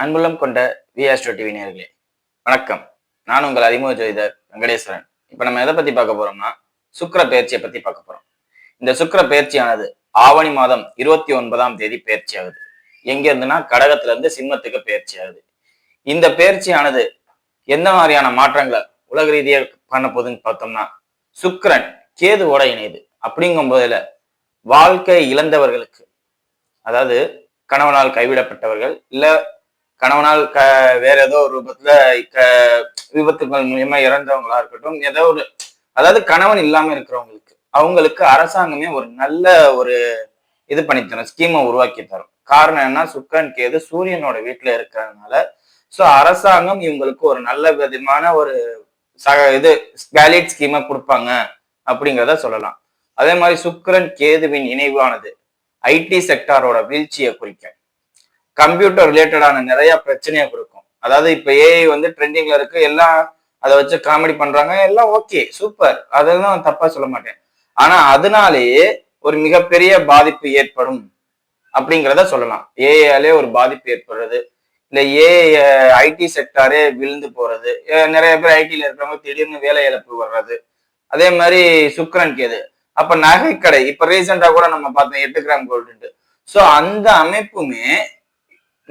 அன்புள்ளம் கொண்ட விஆஸ்டோ டிவி நேர்களே வணக்கம். நான் உங்கள் அறிமுக ஜோதிடர் வெங்கடேஸ்வரன். இப்ப நம்ம எதை பத்தி பார்க்க போறோம்னா சுக்கிர பயிற்சியை பத்தி பார்க்க போறோம். இந்த சுக்கிர பயிற்சியானது ஆவணி மாதம் இருபத்தி ஒன்பதாம் தேதி பயிற்சி ஆகுது. எங்க இருந்துன்னா கடகத்துல இருந்து சிம்மத்துக்கு பயிற்சி ஆகுது. இந்த பயிற்சியானது எந்த மாதிரியான மாற்றங்களை உலக ரீதியாக பண்ண போகுதுன்னு பார்த்தோம்னா சுக்கிரன் கேதுவோட இணையுது. அப்படிங்கும் போதில் வாழ்க்கை இழந்தவர்களுக்கு அதாவது கணவனால் கைவிடப்பட்டவர்கள் இல்ல கணவனால் க வேற ஏதோ ஒரு ரூபத்துல க விபத்துகள் மூலியமா இறந்தவங்களா இருக்கட்டும் ஏதோ ஒரு அதாவது கணவன் இல்லாம இருக்கிறவங்களுக்கு அவங்களுக்கு அரசாங்கமே ஒரு நல்ல ஒரு இது பண்ணி தரும் ஸ்கீமை உருவாக்கி தரும். காரணம் என்ன சுக்கன் கேது சூரியனோட வீட்டுல இருக்கிறதுனால சோ அரசாங்கம் இவங்களுக்கு ஒரு நல்ல விதமான ஒரு சக இது வேலிட் ஸ்கீமை கொடுப்பாங்க அப்படிங்கிறத சொல்லலாம். அதே மாதிரி சுக்கரன் கேதுவின் இணைவானது ஐடி செக்டாரோட வீழ்ச்சியை குறிக்கும் கம்ப்யூட்டர் ரிலேட்டடான நிறைய பிரச்சனையை கொடுக்கும். அதாவது இப்ப ஏஐ வந்து ட்ரெண்டிங்ல இருக்கு எல்லாம் அதை வச்சு காமெடி பண்றாங்க எல்லாம் ஓகே சூப்பர் அதெல்லாம் தப்பா சொல்ல மாட்டேன். ஆனா அதனாலேயே ஒரு மிகப்பெரிய பாதிப்பு ஏற்படும் அப்படிங்கிறத சொல்லலாம். ஏஐயாலே ஒரு பாதிப்பு ஏற்படுறது. இல்ல ஏஐ ஐடி செக்டாரே விழுந்து போறது. நிறைய பேர் ஐடியில இருக்கிறவங்க திடீர்னு வேலை இழப்பு வர்றது. அதே மாதிரி சுக்கரன் கேது. அப்ப நகைக்கடை இப்ப ரீசெண்டா கூட நம்ம பார்த்தோம் எட்டு கிராம் கோல்டு ஸோ அந்த அமைப்புமே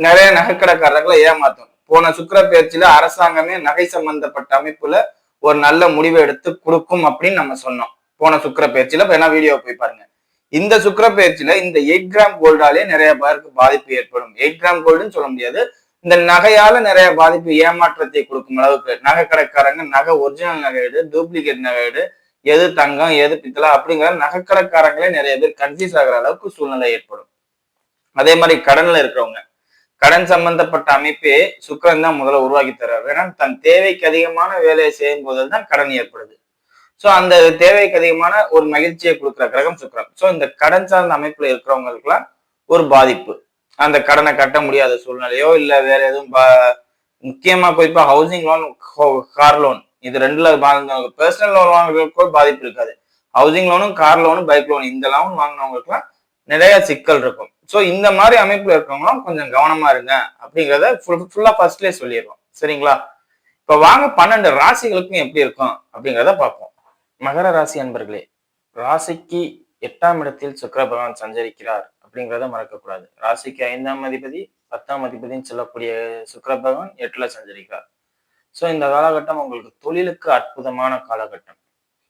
நிறைய நகைக்கடைக்காரர்களை ஏமாத்தும் போன சுக்கர பயிற்சியில அரசாங்கமே நகை சம்பந்தப்பட்ட அமைப்புல ஒரு நல்ல முடிவை எடுத்து கொடுக்கும் அப்படின்னு நம்ம சொன்னோம். போன சுக்கர பயிற்சியில வேணா வீடியோ போய் பாருங்க. இந்த சுக்கர பயிற்சியில இந்த எயிட் கிராம் கோல்டாலே நிறைய பேருக்கு பாதிப்பு ஏற்படும். எயிட் கிராம் கோல்டுன்னு சொல்ல முடியாது. இந்த நகையால நிறைய பாதிப்பு ஏமாற்றத்தை கொடுக்கும் அளவுக்கு. நகை கடைக்காரங்க நகை ஒரிஜினல் நகை எடு டூப்ளிகேட் நகை எடு எது தங்கம் எது பித்தளை அப்படிங்கிற நகைக்கடைக்காரங்களே நிறைய பேர் கன்ஃபியூஸ் ஆகுற அளவுக்கு சூழ்நிலை ஏற்படும். அதே மாதிரி கடன்ல இருக்கிறவங்க. கடன் சம்பந்தப்பட்ட அமைப்பே சுக்கரன் தான் முதல்ல உருவாக்கி தர்றாரு. ஏன்னா தன் தேவைக்கு அதிகமான வேலையை செய்யும் போது தான் கடன் ஏற்படுது. ஸோ அந்த தேவைக்கு அதிகமான ஒரு மகிழ்ச்சியை கொடுக்குற கிரகம் சுக்கரன். ஸோ இந்த கடன் சார்ந்த அமைப்புல இருக்கிறவங்களுக்குலாம் ஒரு பாதிப்பு. அந்த கடனை கட்ட முடியாத சூழ்நிலையோ இல்லை வேற எதுவும் பா- முக்கியமா குறிப்பா ஹவுசிங் லோன் கார் லோன் இது ரெண்டுல வாழ்ந்தவங்க பர்சனல் லோன் வாங்குறவங்களுக்கு பாதிப்பு இருக்காது. ஹவுசிங் லோனும் கார் லோனும் பைக் லோன் இந்த லோன் வாங்கினவங்களுக்குலாம் நிறைய சிக்கல் இருக்கும். ஸோ இந்த மாதிரி அமைப்புல இருக்கவங்களும் கொஞ்சம் கவனமா இருங்க அப்படிங்கிறத ஃபுல் ஃபுல்லா ஃபர்ஸ்ட்லேயே சொல்லிடுவோம் சரிங்களா? இப்ப வாங்க பன்னெண்டு ராசிகளுக்கும் எப்படி இருக்கும் அப்படிங்கிறத பார்ப்போம். மகர ராசி அன்பர்களே ராசிக்கு எட்டாம் இடத்தில் சுக்கர பகவான் சஞ்சரிக்கிறார் அப்படிங்கிறத மறக்கக்கூடாது. ராசிக்கு ஐந்தாம் அதிபதி பத்தாம் அதிபதின்னு சொல்லக்கூடிய சுக்கர பகவான் எட்டுல சஞ்சரிக்கிறார். ஸோ இந்த காலகட்டம் உங்களுக்கு தொழிலுக்கு அற்புதமான காலகட்டம்.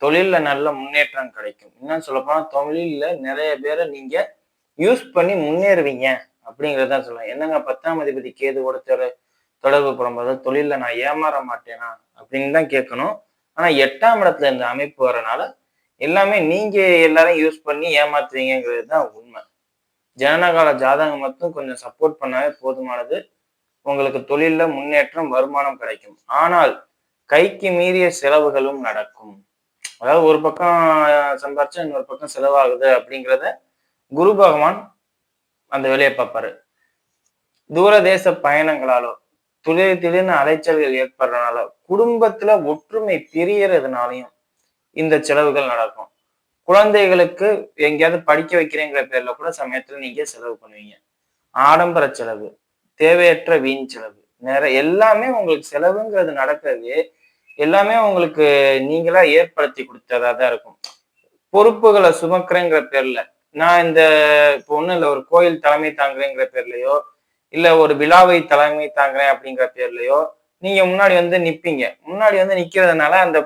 தொழில்ல நல்ல முன்னேற்றம் கிடைக்கும். இன்னும் சொல்லப்போனால் தொழில்ல நிறைய பேரை நீங்க யூஸ் பண்ணி முன்னேறுவீங்க அப்படிங்கிறத சொல்லலாம் என்னங்க பத்தாம் அதிபதி கேதுவோட தொடர்பு போடும்போது தொழிலில் நான் ஏமாற மாட்டேனா அப்படின்னு தான் கேட்கணும். ஆனால் எட்டாம் இடத்துல இந்த அமைப்பு வரனால எல்லாமே நீங்கள் எல்லாரும் யூஸ் பண்ணி ஏமாத்துவீங்கிறது தான் உண்மை. ஜனனகால ஜாதகம் மட்டும் கொஞ்சம் சப்போர்ட் பண்ணாவே போதுமானது. உங்களுக்கு தொழிலில் முன்னேற்றம் வருமானம் கிடைக்கும். ஆனால் கைக்கு மீறிய செலவுகளும் நடக்கும். அதாவது ஒரு பக்கம் சம்பாரிச்சா இன்னொரு பக்கம் செலவாகுது அப்படிங்கிறத குரு பகவான் அந்த வேலையை பார்ப்பாரு. தூரதேச பயணங்களாலோ திடீர் திடீர்னு அலைச்சல்கள் ஏற்படுறதுனால குடும்பத்துல ஒற்றுமை பிரியறதுனாலையும் இந்த செலவுகள் நடக்கும். குழந்தைகளுக்கு எங்கேயாவது படிக்க வைக்கிறேங்கிற பேர்ல கூட சமயத்துல நீங்க செலவு பண்ணுவீங்க. ஆடம்பர செலவு தேவையற்ற வீண் செலவு நிறைய எல்லாமே உங்களுக்கு செலவுங்கிறது நடக்கிறது எல்லாமே உங்களுக்கு நீங்களா ஏற்படுத்தி கொடுத்ததா தான் இருக்கும். பொறுப்புகளை சுமக்கிறேங்கிற பேர்ல நான் இந்த இப்போ ஒன்றும் இல்லை ஒரு கோயில் தலைமை தாங்குறேங்கிற பேர்லையோ இல்லை ஒரு விழாவை தலைமை தாங்குறேன் அப்படிங்கிற பேர்லையோ நீங்க முன்னாடி வந்து நிப்பீங்க. முன்னாடி வந்து நிக்கிறதுனால அந்த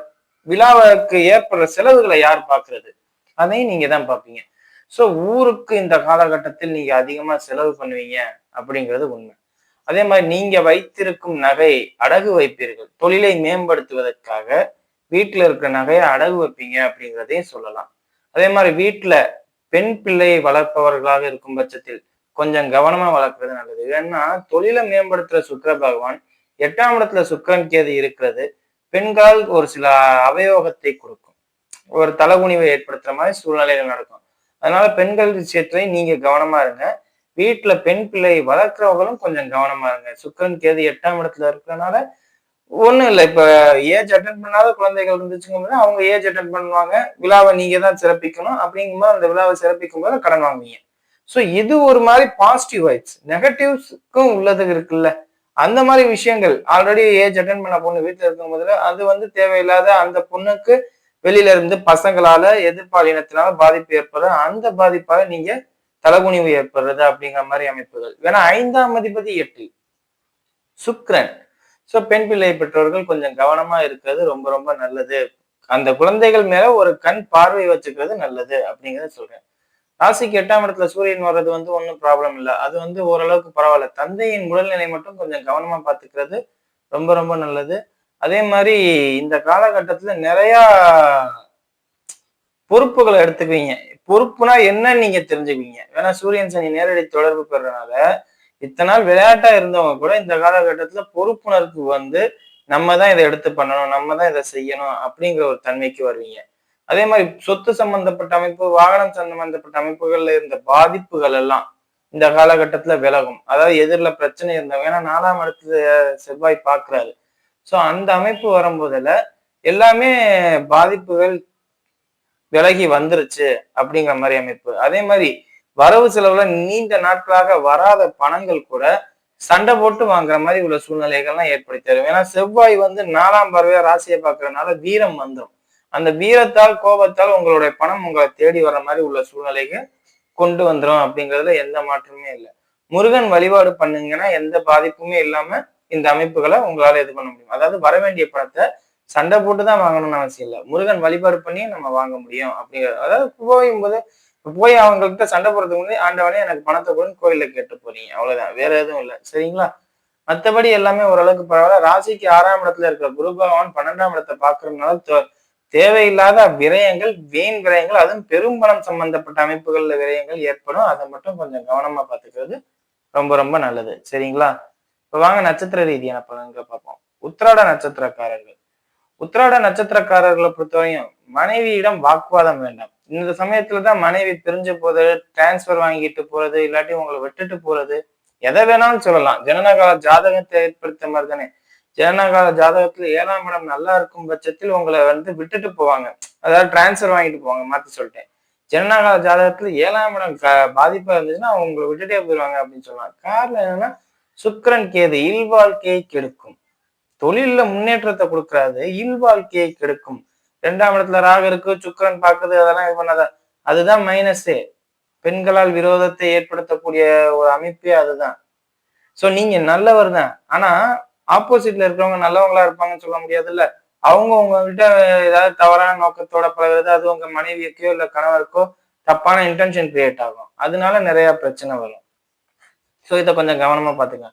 விழாவுக்கு ஏற்படுற செலவுகளை யார் பார்க்கறது அதையும் நீங்க தான் பார்ப்பீங்க ஸோ ஊருக்கு இந்த காலகட்டத்தில் நீங்க அதிகமா செலவு பண்ணுவீங்க அப்படிங்கிறது உண்மை. அதே மாதிரி நீங்க வைத்திருக்கும் நகை அடகு வைப்பீர்கள். தொழிலை மேம்படுத்துவதற்காக வீட்டில் இருக்கிற நகையை அடகு வைப்பீங்க அப்படிங்கிறதையும் சொல்லலாம். அதே மாதிரி வீட்டில் பெண் பிள்ளையை வளர்ப்பவர்களாக இருக்கும் பட்சத்தில் கொஞ்சம் கவனமா வளர்க்கறது நல்லது. ஏன்னா தொழிலை மேம்படுத்துற சுக்கிர பகவான் எட்டாம் இடத்துல சுக்கிரன் கேது இருக்கிறது. பெண்கள் ஒரு சில அவயோகத்தை கொடுக்கும். ஒரு தலகுனிவை ஏற்படுத்துற மாதிரி சூழ்நிலைகள் நடக்கும். அதனால பெண்கள் விஷயத்திலையும் நீங்க கவனமா இருங்க. வீட்டுல பெண் பிள்ளையை வளர்க்குறவங்களும் கொஞ்சம் கவனமா இருங்க. சுக்கிரன் கேது எட்டாம் இடத்துல இருக்கிறனால ஒண்ணும் இல்லை. இப்ப ஏஜ் அட்டன் பண்ணாத குழந்தைகள் இருந்துச்சுங்க அவங்க ஏஜ் அட்டன் பண்ணுவாங்க. விழாவை நீங்க தான் சிறப்பிக்கணும். அப்படிங்கும்போது அந்த விழாவை சிறப்பிக்கும் போது கடன் வாங்குவீங்க. ஸோ இது ஒரு மாதிரி பாசிட்டிவ் வைப்ஸ் நெகட்டிவ்ஸ்க்கும் உள்ளது இருக்குல்ல. அந்த மாதிரி விஷயங்கள். ஆல்ரெடி ஏஜ் அட்டன் பண்ண பொண்ணு வீட்டில் இருக்கும் போதுல அது வந்து தேவையில்லாத அந்த பொண்ணுக்கு வெளியில இருந்து பசங்களால எதிர்பாலினத்தினால பாதிப்பு ஏற்படுற அந்த பாதிப்பால நீங்க தலகுனிவு ஏற்படுறது அப்படிங்கிற மாதிரி அமைப்புகள். வேணா ஐந்தாம் அதிபதி எட்டு சுக்ரன் ஸோ பெண் பிள்ளை பெற்றோர்கள் கொஞ்சம் கவனமா இருக்கிறது ரொம்ப ரொம்ப நல்லது. அந்த குழந்தைகள் மேல ஒரு கண் பார்வை வச்சுக்கிறது நல்லது அப்படிங்கிறத சொல்றேன். ராசிக்கு எட்டாம் இடத்துல சூரியன் வர்றது வந்து ஒன்றும் ப்ராப்ளம் இல்லை. அது வந்து ஓரளவுக்கு பரவாயில்ல. தந்தையின் உடல்நிலை மட்டும் கொஞ்சம் கவனமா பார்த்துக்கிறது ரொம்ப ரொம்ப நல்லது. அதே மாதிரி இந்த காலகட்டத்துல நிறைய பொறுப்புகளை எடுத்துக்குவீங்க. பொறுப்புனா என்னன்னு நீங்க தெரிஞ்சுக்குவீங்க. வேணா சூரியன் சனி நேரடி தொடர்பு பெறனால இத்தனை நாள் விளையாட்டா இருந்தவங்க கூட இந்த காலகட்டத்துல பொறுப்புணர்வு வந்து நம்ம தான் இதை எடுத்து பண்ணணும் நம்ம தான் இதை செய்யணும் அப்படிங்கிற ஒரு தன்மைக்கு வருவீங்க. அதே மாதிரி சொத்து சம்பந்தப்பட்ட அமைப்பு வாகனம் சம்பந்தப்பட்ட அமைப்புகள்ல இருந்த பாதிப்புகள் எல்லாம் இந்த காலகட்டத்துல விலகும். அதாவது எதிரில் பிரச்சனை இருந்தவங்க ஏன்னா நாலாம் இடத்துல செவ்வாய் பாக்குறாரு. ஸோ அந்த அமைப்பு வரும்போதுல எல்லாமே பாதிப்புகள் விலகி வந்துருச்சு அப்படிங்கிற மாதிரி அமைப்பு. அதே மாதிரி வரவு செலவுல நீண்ட நாட்களாக வராத பணங்கள் கூட சண்டை போட்டு வாங்குற மாதிரி உள்ள சூழ்நிலைகள்லாம் ஏற்படுத்தி தரும். ஏன்னா செவ்வாய் வந்து நாலாம் பறவை ராசியை பார்க்கறதுனால வீரம் வந்துடும் அந்த வீரத்தால் கோபத்தால் உங்களுடைய பணம் உங்களை தேடி வர மாதிரி உள்ள சூழ்நிலைக்கு கொண்டு வந்துடும் அப்படிங்கிறதுல எந்த மாற்றமே இல்லை. முருகன் வழிபாடு பண்ணுங்கன்னா எந்த பாதிப்புமே இல்லாம இந்த அமைப்புகளை உங்களால இது பண்ண முடியும். அதாவது வர வேண்டிய பணத்தை சண்டை போட்டு தான் வாங்கணும்னு அவசியம் இல்லை. முருகன் வழிபாடு பண்ணி நம்ம வாங்க முடியும் அப்படிங்கிறது. அதாவது போகும்போது போய் அவங்கள்ட்ட சண்டை போடுறதுக்கு முன்னாடி ஆண்டவனே எனக்கு பணத்தை கூட கோயில கேட்டு போறீங்க. அவ்வளவுதான். வேற எதுவும் இல்லை. சரிங்களா? மற்றபடி எல்லாமே ஓரளவுக்கு பரவாயில்ல. ராசிக்கு ஆறாம் இடத்துல இருக்கிற குரு பகவான் பன்னெண்டாம் இடத்தை பாக்குறதுனால தேவையில்லாத விரயங்கள் வீண் விரயங்கள் அதுவும் பெரும்பணம் சம்பந்தப்பட்ட அமைப்புகள்ல விரயங்கள் ஏற்படும். அதை மட்டும் கொஞ்சம் கவனமா பாத்துக்கிறது ரொம்ப ரொம்ப நல்லது. சரிங்களா? இப்ப வாங்க நட்சத்திர ரீதியான பலன்களை பார்ப்போம். உத்திராட நட்சத்திரக்காரர்கள். உத்திராட நட்சத்திரக்காரர்களை பொறுத்தவரையும் மனைவியிடம் வாக்குவாதம் வேண்டாம். இந்த சமயத்துலதான் மனைவி பிரிஞ்சு போறது டிரான்ஸ்பர் வாங்கிட்டு போறது இல்லாட்டி உங்களை விட்டுட்டு போறது எதை வேணாலும் சொல்லலாம். ஜனனகால ஜாதகத்தை ஏற்படுத்த மாதிரி தானே ஜனனகால ஜாதகத்துல ஏழாம் இடம் நல்லா இருக்கும் பட்சத்தில் உங்களை வந்து விட்டுட்டு போவாங்க. அதாவது டிரான்ஸ்பர் வாங்கிட்டு போவாங்க மாத்தி சொல்லிட்டேன். ஜனனகால ஜாதகத்துல ஏழாம் இடம் பாதிப்பா இருந்துச்சுன்னா உங்களை விட்டுட்டே போயிடுவாங்க அப்படின்னு சொல்லலாம். காரணம் என்னன்னா சுக்கரன் கேது இல்வாழ்க்கையை கெடுக்கும். தொழில்ல முன்னேற்றத்தை கொடுக்கறாது இல்வாழ்க்கையை கெடுக்கும். ரெண்டாம் இடத்துல ராக இருக்கு சுக்கரன் பார்க்குது அதெல்லாம் இது பண்ணாத. அதுதான் மைனஸே பெண்களால் விரோதத்தை ஏற்படுத்தக்கூடிய ஒரு அமைப்பே அதுதான். ஸோ நீங்க நல்லவர் தான். ஆனா ஆப்போசிட்ல இருக்கிறவங்க நல்லவங்களா இருப்பாங்கன்னு சொல்ல முடியாதுல்ல? அவங்க உங்ககிட்ட ஏதாவது தவறான நோக்கத்தோட பழகிறது அது உங்க மனைவிக்கோ இல்ல கணவருக்கோ தப்பான இன்டென்ஷன் கிரியேட் ஆகும். அதனால நிறைய பிரச்சனை வரும். ஸோ இதை கொஞ்சம் கவனமா பாத்துங்க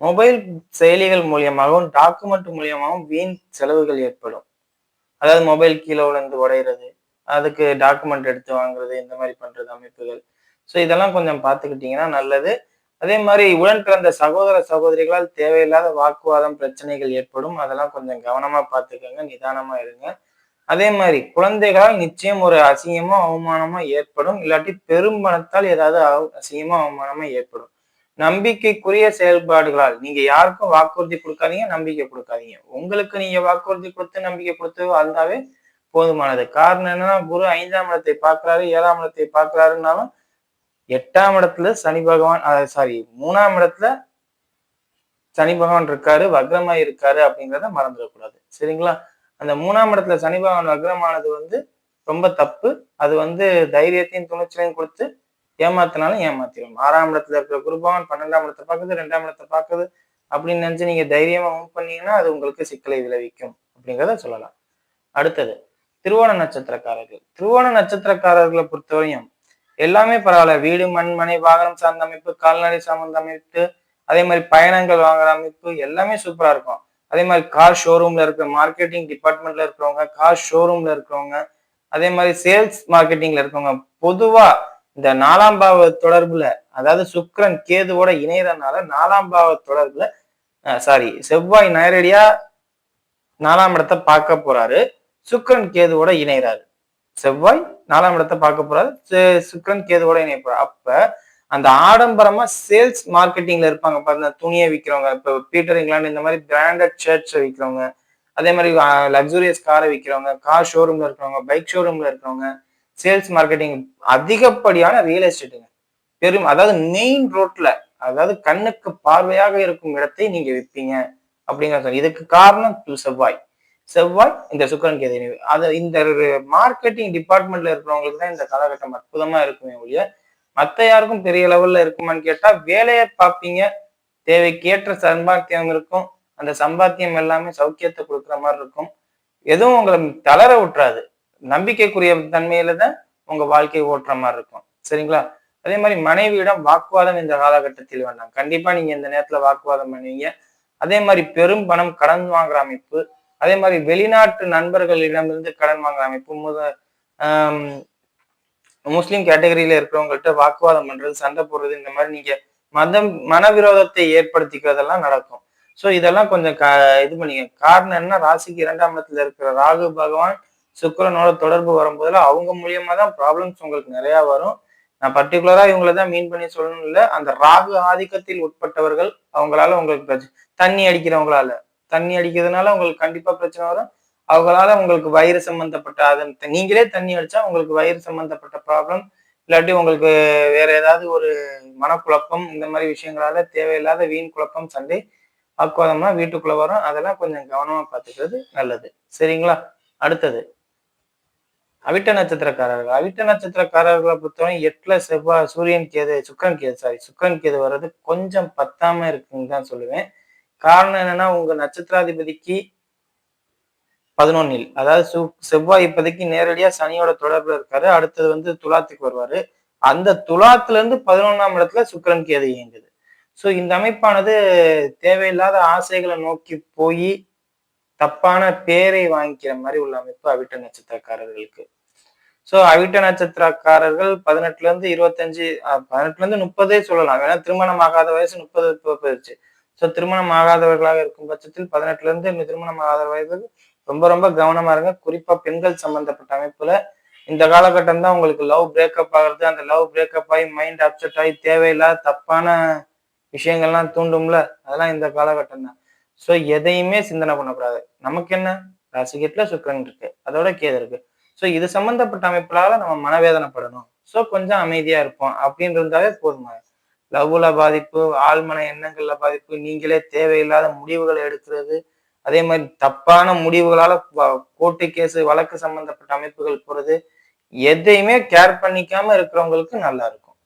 மொபைல் செயலிகள் மூலியமாகவும் டாக்குமெண்ட் மூலியமாகவும் வீண் செலவுகள் ஏற்படும். அதாவது மொபைல் கீழே விழுந்து உடையிறது அதுக்கு டாக்குமெண்ட் எடுத்து வாங்குறது இந்த மாதிரி பண்றது அமைப்புகள். ஸோ இதெல்லாம் கொஞ்சம் பார்த்துக்கிட்டிங்கன்னா நல்லது. அதே மாதிரி உடன் பிறந்த சகோதர சகோதரிகளால் தேவையில்லாத வாக்குவாதம் பிரச்சனைகள் ஏற்படும். அதெல்லாம் கொஞ்சம் கவனமா பார்த்துக்கோங்க நிதானமா இருங்க. அதே மாதிரி குழந்தைகளால் நிச்சயம் ஒரு அசிங்கமோ அவமானமோ ஏற்படும். இல்லாட்டி பெரும்பணத்தால் ஏதாவது அசிங்கமோ அவமானமோ ஏற்படும். நம்பிக்கைக்குரிய செயல்பாடுகளால் நீங்க யாருக்கும் வாக்குறுதி கொடுக்காதீங்க நம்பிக்கை கொடுக்காதீங்க. உங்களுக்கு நீங்க வாக்குறுதி கொடுத்து நம்பிக்கை கொடுத்து வாழ்ந்தாவே போதுமானது. காரணம் என்னன்னா குரு ஐந்தாம் இடத்தை பார்க்கிறாரு ஏழாம் இடத்தை பார்க்கிறாருனாலும் எட்டாம் இடத்துல சனி பகவான் சாரி மூணாம் இடத்துல சனி பகவான் இருக்காரு வக்ரமா இருக்காரு அப்படிங்கிறத மறந்துடக்கூடாது. சரிங்களா? அந்த மூணாம் இடத்துல சனி பகவான் வக்ரமானது வந்து ரொம்ப தப்பு. அது வந்து தைரியத்தையும் துணிச்சலையும் கொடுத்து ஏமாத்தினாலும் ஏமாத்திடும் ஆறாம் இடத்துல இருக்கிற குருபவன் பன்னெண்டாம் இடத்தை பார்க்குது ரெண்டாம் இடத்தை பார்க்குது அப்படின்னு நினைச்சு நீங்க தைரியமா மூவ் பண்ணீங்கன்னா அது உங்களுக்கு சிக்கலை விளைவிக்கும் அப்படிங்கிறத சொல்லலாம். அடுத்தது திருவோண நட்சத்திரக்காரர்கள். திருவோண நட்சத்திரக்காரர்களை பொறுத்தவரையும் எல்லாமே பரவாயில்ல. வீடு மண் மனை வாகனம் சார்ந்த அமைப்பு கால்நடை சார்ந்த அமைப்பு அதே மாதிரி பயணங்கள் வாங்குற அமைப்பு எல்லாமே சூப்பரா இருக்கும். அதே மாதிரி கார் ஷோரூம்ல இருக்கிற மார்க்கெட்டிங் டிபார்ட்மெண்ட்ல இருக்கிறவங்க கார் ஷோரூம்ல இருக்கிறவங்க அதே மாதிரி சேல்ஸ் மார்க்கெட்டிங்ல இருக்கவங்க பொதுவா இந்த நாலாம் பாவ தொடர்புல அதாவது சுக்ரன் கேதுவோட இணையறதுனால நாலாம் பாவ தொடர்புல சாரி செவ்வாய் நேரடியா நாலாம் இடத்தை பார்க்க போறாரு. சுக்ரன் கேதுவோட இணைகிறாரு செவ்வாய் நாலாம் இடத்தை பார்க்க போறாரு. சுக்ரன் கேதுவோட இணைய போறாரு. அப்ப அந்த ஆடம்பரமா சேல்ஸ் மார்க்கெட்டிங்ல இருப்பாங்க பாருங்க. துணியை விற்கிறவங்க இப்போ பீட்டர் இங்கிலாந்து இந்த மாதிரி பிராண்டட் ஷர்ட்ஸை விற்கிறவங்க அதே மாதிரி லக்ஸூரியஸ் காரை விற்கிறவங்க கார் ஷோரூம்ல இருக்கிறவங்க பைக் ஷோரூம்ல இருக்கிறவங்க சேல்ஸ் மார்க்கெட்டிங் அதிகப்படியான ரியல் எஸ்டேட்டுங்க பெரும் அதாவது மெயின் ரோட்ல அதாவது கண்ணுக்கு பார்வையாக இருக்கும் இடத்தை நீங்க விற்பீங்க அப்படிங்கிற இதுக்கு காரணம் செவ்வாய். செவ்வாய் இந்த சுக்கரன் கேது. அது இந்த மார்க்கெட்டிங் டிபார்ட்மெண்ட்ல இருக்கிறவங்களுக்கு தான் இந்த காலகட்டம் அற்புதமா இருக்குமே ஒழிய மத்த யாருக்கும் பெரிய லெவல்ல இருக்குமான்னு கேட்டா வேலையை பார்ப்பீங்க. தேவைக்கேற்ற சம்பாத்தியம் இருக்கும். அந்த சம்பாத்தியம் எல்லாமே சௌக்கியத்தை கொடுக்குற மாதிரி இருக்கும். எதுவும் உங்களை தளர விட்டுறாது. நம்பிக்கைக்குரிய தன்மையில தான் உங்க வாழ்க்கை ஓட்டுற மாதிரி இருக்கும். சரிங்களா? அதே மாதிரி மனைவியிடம் வாக்குவாதம் இந்த காலகட்டத்தில் வேண்டாம் கண்டிப்பா நீங்க இந்த நேரத்துல வாக்குவாதம் பண்ணுவீங்க. அதே மாதிரி பெரும் பணம் கடன் வாங்குற அமைப்பு அதே மாதிரி வெளிநாட்டு நண்பர்களிடமிருந்து கடன் வாங்குற அமைப்பு முத முஸ்லீம் கேட்டகரியில இருக்கிறவங்கள்ட்ட வாக்குவாதம் பண்றது சண்டை போடுறது இந்த மாதிரி நீங்க மதம் மனவிரோதத்தை ஏற்படுத்திக்கிறதெல்லாம் நடக்கும். ஸோ இதெல்லாம் கொஞ்சம் க இது பண்ணிக்க காரணம் என்ன? ராசிக்கு இரண்டாம் இடத்துல இருக்கிற ராகு பகவான் சுக்கரனோட தொடர்பு வரும்போதுல அவங்க மூலியமா தான் ப்ராப்ளம்ஸ் உங்களுக்கு நிறைய வரும். நான் பர்டிகுலரா இவங்கள தான் மீன் பண்ணி சொல்லணும் இல்லை. அந்த ராகு ஆதிக்கத்தில் உட்பட்டவர்கள் அவங்களால உங்களுக்கு பிரச்சனை தண்ணி அடிக்கிறவங்களால தண்ணி அடிக்கிறதுனால உங்களுக்கு கண்டிப்பா பிரச்சனை வரும். அவங்களால உங்களுக்கு வயிறு சம்பந்தப்பட்ட அது நீங்களே தண்ணி அடிச்சா உங்களுக்கு வயிறு சம்பந்தப்பட்ட ப்ராப்ளம் இல்லாட்டி உங்களுக்கு வேற ஏதாவது ஒரு மனக்குழப்பம் இந்த மாதிரி விஷயங்களால தேவையில்லாத வீண் குழப்பம் சண்டை வாக்குவாதம்லாம் வீட்டுக்குள்ள வரும். அதெல்லாம் கொஞ்சம் கவனமா பார்த்துக்கிறது நல்லது. சரிங்களா? அடுத்தது. அவிட்ட நட்சத்திரக்காரர்கள். அவிட்ட நட்சத்திரக்காரர்களை பொறுத்தவரை எட்டுல செவ்வாய் சூரியன் கேது சுக்கரன் கேது சாரி சுக்கரன் கேது வர்றது கொஞ்சம் பத்தாம இருக்குன்னு தான் சொல்லுவேன். காரணம் என்னன்னா உங்க நட்சத்திராதிபதிக்கு பதினொன்னில் அதாவது சு செவ்வாய் இப்போதைக்கு நேரடியா சனியோட தொடர்புல இருக்காரு. அடுத்தது வந்து துலாத்துக்கு வருவாரு. அந்த துலாத்துல இருந்து பதினொன்னாம் இடத்துல சுக்கரன் கேது இயங்குது. ஸோ இந்த அமைப்பானது தேவையில்லாத ஆசைகளை நோக்கி போய் தப்பான பேரை வாங்கிக்கிற மாதிரி உள்ள அமைப்பு அவிட்ட நட்சத்திரக்காரர்களுக்கு. ஸோ அவிட்ட நட்சத்திரக்காரர்கள் பதினெட்டுல இருந்து இருபத்தஞ்சு பதினெட்டுல இருந்து முப்பதே சொல்லலாம். ஏன்னா திருமணம் ஆகாத வயசு முப்பது போயிடுச்சு ஸோ திருமணம் ஆகாதவர்களாக இருக்கும் பட்சத்தில் பதினெட்டுல இருந்து திருமணம் ஆகாத வயது ரொம்ப ரொம்ப கவனமா இருங்க. குறிப்பா பெண்கள் சம்பந்தப்பட்ட அமைப்புல இந்த காலகட்டம் தான் உங்களுக்கு லவ் பிரேக்கப் ஆகுறது. அந்த லவ் பிரேக்கப் ஆகி மைண்ட் அப்செட் ஆகி தேவையில்லாத தப்பான விஷயங்கள்லாம் தூண்டும்ல? அதெல்லாம் இந்த காலகட்டம் தான். ஸோ எதையுமே சிந்தனை பண்ணக்கூடாது. நமக்கு என்ன? ராசிகேட்ல சுக்கரன் இருக்கு. அதோட கேது இருக்கு. ஸோ இது சம்மந்தப்பட்ட அமைப்புகளால் நம்ம மனவேதனைப்படணும். ஸோ கொஞ்சம் அமைதியாக இருப்போம். அப்படின்னு போதுமா லவ்ல பாதிப்பு ஆழ்மன எண்ணங்கள்ல பாதிப்பு நீங்களே தேவையில்லாத முடிவுகளை எடுக்கிறது. அதே மாதிரி தப்பான முடிவுகளால கோர்ட்டு கேஸ் வழக்கு சம்பந்தப்பட்ட அமைப்புகள் போறது எதையுமே கேர் பண்ணிக்காம இருக்கிறவங்களுக்கு நல்லா இருக்கும்.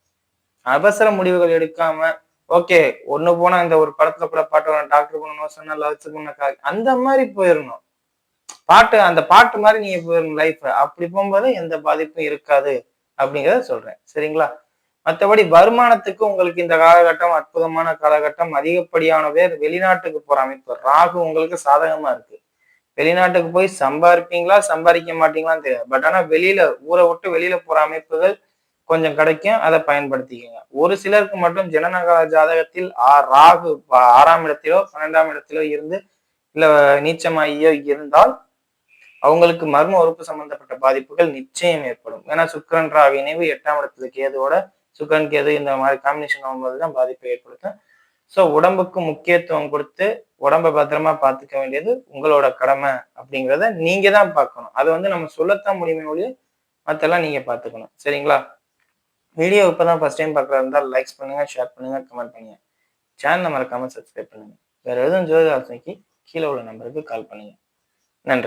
அவசர முடிவுகள் எடுக்காம ஓகே ஒண்ணு போனா இந்த ஒரு படத்துல கூட பாட்டு டாக்டர் பண்ணணும் சொன்னா லவ்ஸ் பண்ண அந்த மாதிரி போயிடணும் பாட்டு அந்த பாட்டு மாதிரி நீங்க போயிருங்க லைஃப் அப்படி போகும்போது எந்த பாதிப்பும் இருக்காது அப்படிங்கிறத சொல்றேன். சரிங்களா? மற்றபடி வருமானத்துக்கு உங்களுக்கு இந்த காலகட்டம் அற்புதமான காலகட்டம். அதிகப்படியான பேர் வெளிநாட்டுக்கு போற அமைப்பு. ராகு உங்களுக்கு சாதகமா இருக்கு. வெளிநாட்டுக்கு போய் சம்பாதிப்பீங்களா சம்பாதிக்க மாட்டீங்களான்னு தெரியாது. பட் ஆனா வெளியில ஊரை விட்டு வெளியில போற அமைப்புகள் கொஞ்சம் கிடைக்கும். அதை பயன்படுத்திக்கோங்க. ஒரு சிலருக்கு மட்டும் ஜனநகர ஜாதகத்தில் ராகு ஆறாம் இடத்திலோ பன்னெண்டாம் இடத்திலோ இருந்து இல்ல நீச்சமாகியோ இருந்தால் அவங்களுக்கு மர்ம உறுப்பு சம்பந்தப்பட்ட பாதிப்புகள் நிச்சயம் ஏற்படும். ஏன்னா சுக்கரன் ராகு இணைவு எட்டாம் இடத்துல கேதுவோட சுக்கரன் கேது இந்த மாதிரி காம்பினேஷன் ஆகும்போது தான் பாதிப்பை ஏற்படுத்தும். ஸோ உடம்புக்கு முக்கியத்துவம் கொடுத்து உடம்ப பத்திரமா பார்த்துக்க வேண்டியது உங்களோட கடமை அப்படிங்கிறத நீங்க தான் பார்க்கணும். அதை வந்து நம்ம சொல்லத்தான் முடியுமே ஒழிய மற்றெல்லாம் நீங்க பார்த்துக்கணும். சரிங்களா? வீடியோ இப்போதான் ஃபர்ஸ்ட் டைம் பார்க்குறதா இருந்தால் லைக்ஸ் பண்ணுங்க ஷேர் பண்ணுங்க கமெண்ட் பண்ணுங்க. சேனலை மறக்காம சப்ஸ்கிரைப் பண்ணுங்க. வேற எதுவும் ஜோதி ஆலோசனைக்கு கீழே உள்ள நம்பருக்கு கால் பண்ணுங்க. நன்றி.